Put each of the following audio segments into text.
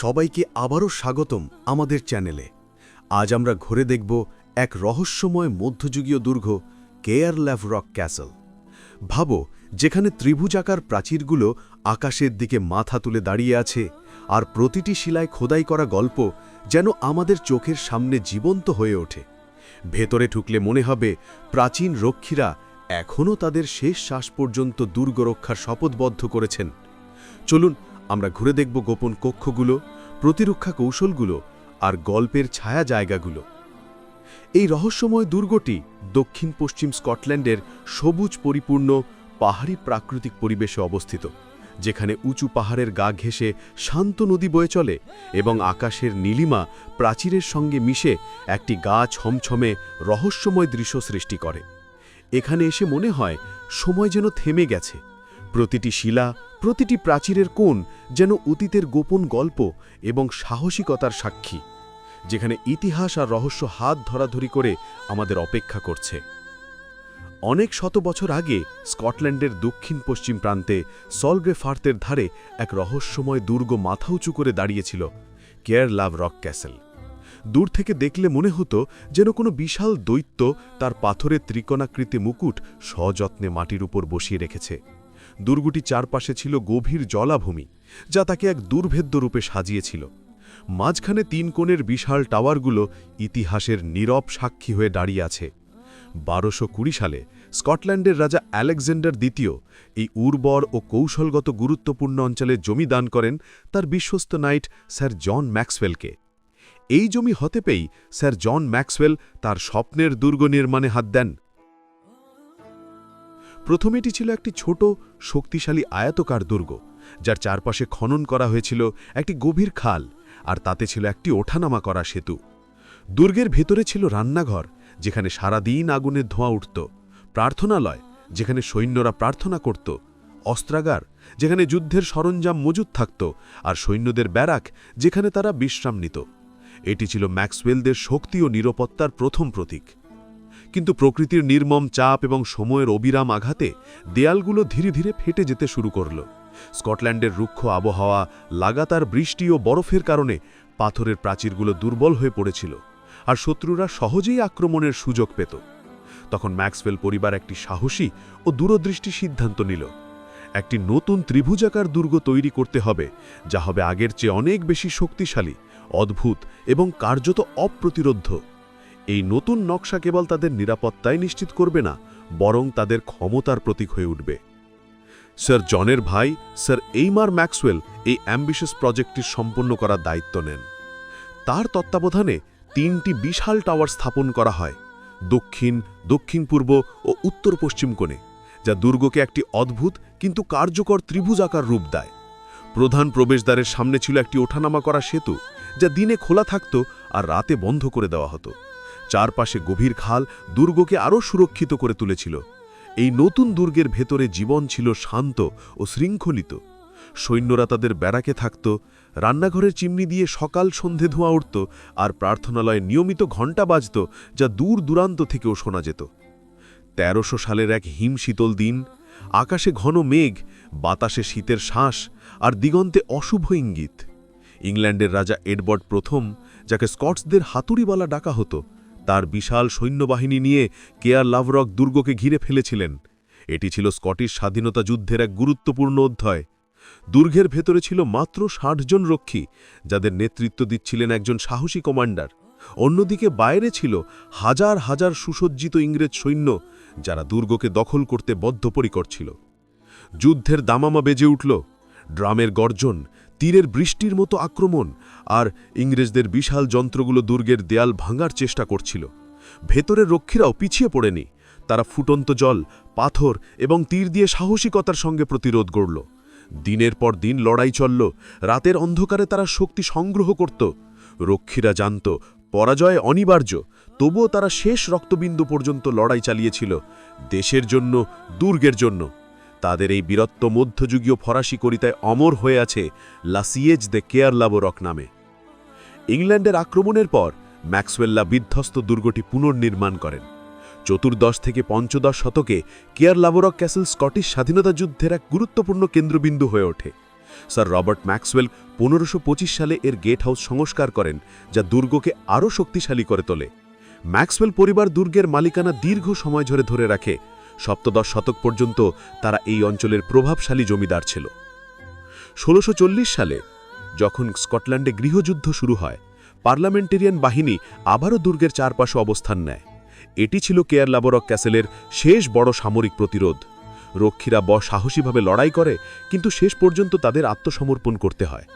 সবাইকে আবারও স্বাগতম আমাদের চ্যানেলে। আজ আমরা ঘুরে দেখব এক রহস্যময় মধ্যযুগীয় দুর্গ, কেয়ার ল্যাভ রক ক্যাসল। ভাবো, যেখানে ত্রিভুজাকার প্রাচীরগুলো আকাশের দিকে মাথা তুলে দাঁড়িয়ে আছে আর প্রতিটি শিলায় খোদাই করা গল্প যেন আমাদের চোখের সামনে জীবন্ত হয়ে ওঠে। ভেতরে ঠুকলে মনে হবে প্রাচীন রক্ষীরা এখনও তাদের শেষ শ্বাস পর্যন্ত দুর্গ রক্ষার শপথবদ্ধ করেছেন। চলুন আমরা ঘুরে দেখব গোপন কক্ষগুলো, প্রতিরক্ষা কৌশলগুলো আর গল্পের ছায়া জায়গাগুলো। এই রহস্যময় দুর্গটি দক্ষিণ পশ্চিম স্কটল্যান্ডের সবুজ পরিপূর্ণ পাহাড়ি প্রাকৃতিক পরিবেশে অবস্থিত, যেখানে উঁচু পাহাড়ের গা ঘেঁষে শান্ত নদী বয়ে চলে এবং আকাশের নীলিমা প্রাচীরের সঙ্গে মিশে একটি গা ছমছমে রহস্যময় দৃশ্য সৃষ্টি করে। এখানে এসে মনে হয় সময় যেন থেমে গেছে। প্রতিটি শিলা, প্রতিটি প্রাচীরের কোণ যেন অতীতের গোপন গল্প এবং সাহসিকতার সাক্ষী, যেখানে ইতিহাস আর রহস্য হাত ধরাধরি করে আমাদের অপেক্ষা করছে। অনেক শত বছর আগে স্কটল্যান্ডের দক্ষিণ পশ্চিম প্রান্তে সলগ্রে ফার্তের ধারে এক রহস্যময় দুর্গ মাথা উঁচু করে দাঁড়িয়েছিল কেয়ার লাভ রক ক্যাসেল। দূর থেকে দেখলে মনে হতো যেন কোনো বিশাল দৈত্য তার পাথরের ত্রিকোণাকৃতি মুকুট সযত্নে মাটির উপর বসিয়ে রেখেছে। দুর্গটি চারপাশে ছিল গভীর জলাভূমি, যা তাকে এক দুর্ভেদ্য রূপে সাজিয়েছিল। মাঝখানে তিন কোণের বিশাল টাওয়ারগুলো ইতিহাসের নীরব সাক্ষী হয়ে দাঁড়িয়ে আছে। বারোশো কুড়ি সালে স্কটল্যান্ডের রাজা আলেকজান্ডার দ্বিতীয় এই উর্বর ও কৌশলগত গুরুত্বপূর্ণ অঞ্চলে জমি দান করেন তার বিশ্বস্ত নাইট স্যার জন ম্যাক্সওয়েলকে। এই জমি হতে পেয়েই স্যার জন ম্যাক্সওয়েল তার স্বপ্নের দুর্গ নির্মাণে হাত দেন। প্রথম এটি ছিল একটি ছোট, শক্তিশালী আয়তকার দুর্গ, যার চারপাশে খনন করা হয়েছিল একটি গভীর খাল আর তাতে ছিল একটি ওঠানামা করা সেতু। দুর্গের ভেতরে ছিল রান্নাঘর, যেখানে সারাদিন আগুনের ধোঁয়া উঠত, প্রার্থনালয়, যেখানে সৈন্যরা প্রার্থনা করত, অস্ত্রাগার, যেখানে যুদ্ধের সরঞ্জাম মজুদ থাকত আর সৈন্যদের ব্যারাক, যেখানে তারা বিশ্রাম নিত। এটি ছিল ম্যাক্সওয়েলদের শক্তি ও নিরাপত্তার প্রথম প্রতীক। কিন্তু প্রকৃতির নির্মম চাপ এবং সময়ের অবিরাম আঘাতে দেয়ালগুলো ধীরে ধীরে ফেটে যেতে শুরু করল। স্কটল্যান্ডের রুক্ষ আবহাওয়া লাগাতার বৃষ্টি ও বরফের কারণে পাথরের প্রাচীরগুলো দুর্বল হয়ে পড়েছিল আর শত্রুরা সহজেই আক্রমণের সুযোগ পেত। তখন ম্যাক্সওয়েল পরিবার একটি সাহসী ও দূরদৃষ্টি সিদ্ধান্ত নিল। একটি নতুন ত্রিভুজাকার দুর্গ তৈরি করতে হবে, যা হবে আগের চেয়ে অনেক বেশি শক্তিশালী, অদ্ভুত এবং কার্যত অপ্রতিরোধ্য। এই নতুন নকশা কেবল তাদের নিরাপত্তাই নিশ্চিত করবে না, বরং তাদের ক্ষমতার প্রতীক হয়ে উঠবে। স্যার জনের ভাই, স্যার এইমার ম্যাক্সওয়েল এই অ্যাম্বিশাস প্রজেক্টটি সম্পন্ন করার দায়িত্ব নেন। তার তত্ত্বাবধানে তিনটি বিশাল টাওয়ার স্থাপন করা হয়, দক্ষিণ দক্ষিণ পূর্ব ও উত্তর পশ্চিম কোণে, যা দুর্গকে একটি অদ্ভুত কিন্তু কার্যকর ত্রিভুজাকার রূপ দেয়। প্রধান প্রবেশদ্বারের সামনে ছিল একটি ওঠানামা করা সেতু, যা দিনে খোলা থাকত আর রাতে বন্ধ করে দেওয়া হতো। চারপাশে গভীর খাল দুর্গকে আরও সুরক্ষিত করে তুলেছিল। এই নতুন দুর্গের ভেতরে জীবন ছিল শান্ত ও শৃঙ্খলিত। সৈন্যরা তাদের ব্যারাকে থাকত, রান্নাঘরের চিমনি দিয়ে সকাল সন্ধে ধোঁয়া উঠত আর প্রার্থনালয়ে নিয়মিত ঘণ্টা বাজত যা দূর দূরান্ত থেকেও শোনা যেত। তেরোশো সালের এক হিম শীতল দিন, আকাশে ঘন মেঘ, বাতাসে শীতের শ্বাস আর দিগন্তে অশুভ ইঙ্গিত। ইংল্যান্ডের রাজা এডওয়ার্ড প্রথম, যাকে স্কটসদের হাতুড়িওয়ালা ডাকা হতো তার বিশাল সৈন্যবাহিনী নিয়ে কেয়ার লাভরক দুর্গকে ঘিরে ফেলেছিলেন। এটি ছিল স্কটিশ স্বাধীনতা যুদ্ধের এক গুরুত্বপূর্ণ অধ্যায়। দুর্গের ভেতরে ছিল মাত্র ষাট জন রক্ষী, যাদের নেতৃত্ব দিচ্ছিলেন একজন সাহসী কমান্ডার। অন্যদিকে বাইরে ছিল হাজার হাজার সুসজ্জিত ইংরেজ সৈন্য, যারা দুর্গকে দখল করতে বদ্ধপরিকর ছিল। যুদ্ধের দামামা বেজে উঠল। ড্রামের গর্জন, তীরের বৃষ্টির মতো আক্রমণ আর ইংরেজদের বিশাল যন্ত্রগুলো দুর্গের দেয়াল ভাঙার চেষ্টা করছিল। ভেতরের রক্ষীরাও পিছিয়ে পড়েনি। তারা ফুটন্ত জল, পাথর এবং তীর দিয়ে সাহসিকতার সঙ্গে প্রতিরোধ গড়ল। দিনের পর দিন লড়াই চলল, রাতের অন্ধকারে তারা শক্তি সংগ্রহ করত। রক্ষীরা জানত, পরাজয় অনিবার্য, তবুও তারা শেষ রক্তবিন্দু পর্যন্ত লড়াই চালিয়েছিল, দেশের জন্য, দুর্গের জন্য। তাদের এই বীরত্ব মধ্যযুগীয় ফরাসি করিতায় অমর হয়ে আছে লাসিয়েজ দে কেয়ার লাবোরক নামে। ইংল্যান্ডের আক্রমণের পর ম্যাক্সওয়েল্লা বিধ্বস্ত দুর্গটি পুনর্নির্মাণ করেন। চতুর্দশ থেকে পঞ্চদশ শতকে কেয়ার লাবোরক ক্যাসেল স্কটিশ স্বাধীনতা যুদ্ধের এক গুরুত্বপূর্ণ কেন্দ্রবিন্দু হয়ে ওঠে। স্যার রবার্ট ম্যাক্সওয়েল পনেরোশো সালে এর গেট হাউস সংস্কার করেন, যা দুর্গকে আরও শক্তিশালী করে তোলে। ম্যাক্সওয়েল পরিবার দুর্গের মালিকানা দীর্ঘ সময় ধরে ধরে রাখে। সপ্তদশ শতক পর্যন্ত তারা এই অঞ্চলের প্রভাবশালী জমিদার ছিল। ষোলোশো সালে যখন স্কটল্যান্ডে গৃহযুদ্ধ শুরু হয়, পার্লামেন্টেরিয়ান বাহিনী আবারও দুর্গের চারপাশে অবস্থান নেয়। এটি ছিল কেয়ার লাবরক ক্যাসেলের শেষ বড় সামরিক প্রতিরোধ। রক্ষীরা ব সাহসীভাবে লড়াই করে, কিন্তু শেষ পর্যন্ত তাদের আত্মসমর্পণ করতে হয়।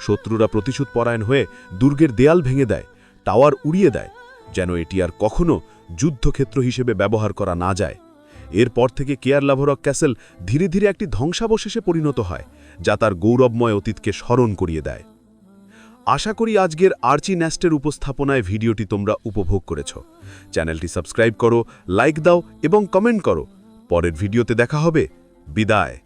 শত্রুরা প্রতিশোধ পরায়ণ হয়ে দুর্গের দেয়াল ভেঙে দেয়, টাওয়ার উড়িয়ে দেয়, যেন এটি আর কখনো যুদ্ধক্ষেত্র হিসেবে ব্যবহার করা না যায়। এরপর থেকে কেয়ার লাভরক ক্যাসেল ধীরে ধীরে একটি ধ্বংসাবশেষে পরিণত হয়, যা তার গৌরবময় অতীতকে স্মরণ করিয়ে দেয়। আশা করি আজকের আর্চি ন্যাস্টের উপস্থাপনায় ভিডিওটি তোমরা উপভোগ করেছ। চ্যানেলটি সাবস্ক্রাইব করো, লাইক দাও এবং কমেন্ট করো। পরের ভিডিওতে দেখা হবে। বিদায়।